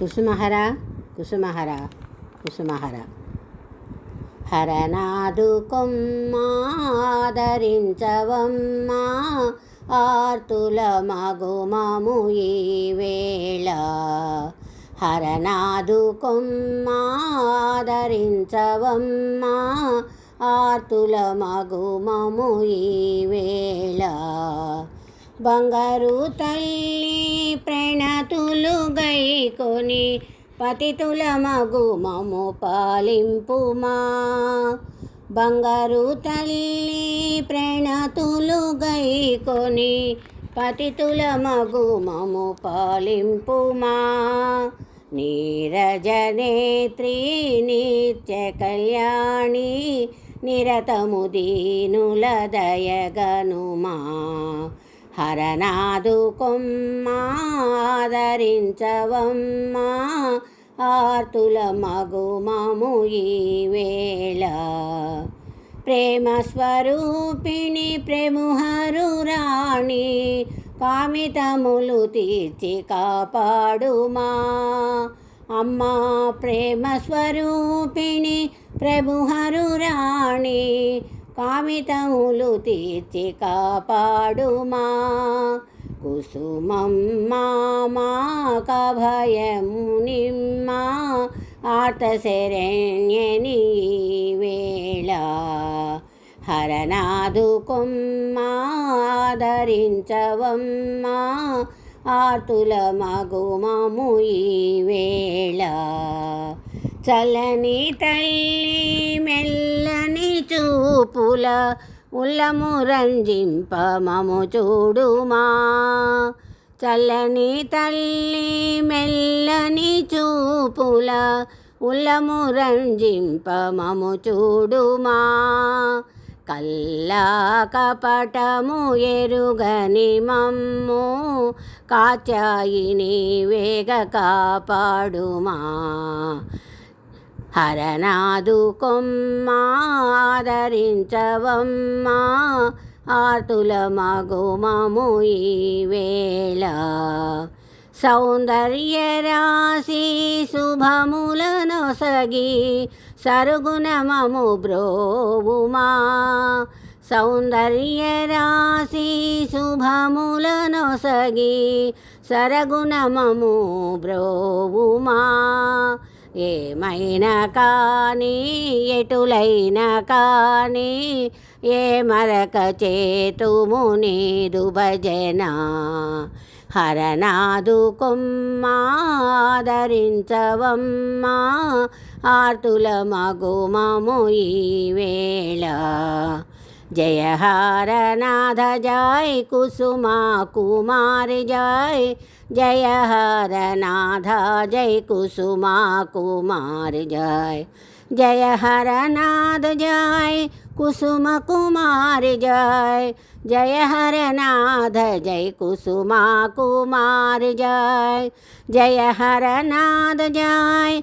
కుసుమహర కుసుమహర కుసుమహర. హరనాదు కొమ్మాదరించవమ్మా ఆర్తుల మగుమము ఈ వేళ. హరనాదు కొమ్మాదరించవమ్మా ఆర్తుల మగుమము ఈ వేళ. బంగారు తల్లి ప్రణతులు గైకొని పతితుల మగు మము పాలింపుమా. బంగారు తల్లి ప్రణతులు గైకొని పతితుల మగు మము పాలింపుమా. నీరజనేత్రి నిత్య కళ్యాణి నిరతము దీనుల దయగనుమా. హరనాదు కొమ్మాదరించవమ్మా ఆర్తుల మగుమము ఈ వేళ. ప్రేమ స్వరూపిణి ప్రేముహరు రాణి కామితములు తీర్చి కాపాడుమా. అమ్మా ప్రేమ స్వరూపిణి ప్రభుహరు రాణి కామితములు తీర్చి కాపాడుమా. కుసుమమ్మా మాకభయము నిమ్మా. ఆర్తశరణ్యని వేళ. హరనాదు కొమ్మాదరించవమ్మా ఆర్తుల మగుమము ఈ వేళ. చలని తల్లి మెల్లని చూపుల ఉల్లము రంజింప మము చూడుమా. చల్లని తల్లి మెల్లని చూపుల ఉల్లము రంజింప మము చూడుమా. కల్లా కపటము ఎరుగని మమ్ము కాచాయిని వేగ కాపాడుమా. హరనాదు కొమ్మాదరించవమ్మా ఆర్తుల మగుమము ఈ వేళ. సౌందర్య రాశి శుభములను సగి సరుగుణమము బ్రోవుమా. సౌందర్య రాశి శుభములను సగి సరగుణమము బ్రోవుమా. ఏమైనా కానీ ఎటులైనా కానీ ఏ మరక చేతుము నీదు భజన. హరనాదు కొమ్మాదరించవమ్మా ఆర్తుల మగుమము ఈ వేళ. જય હારનાથ જય કુસુમા કુમાર જય જય હરનાથ જય કુસુમા કુમાર જય જય હરનાથ જય કુસુમ કુમાર જય જય હરનાથ જય કુસુમા કુમાર જય જય હરનાથ જય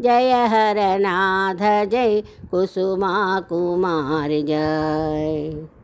जय हर नाथ जय कुसुमा कुमार जय।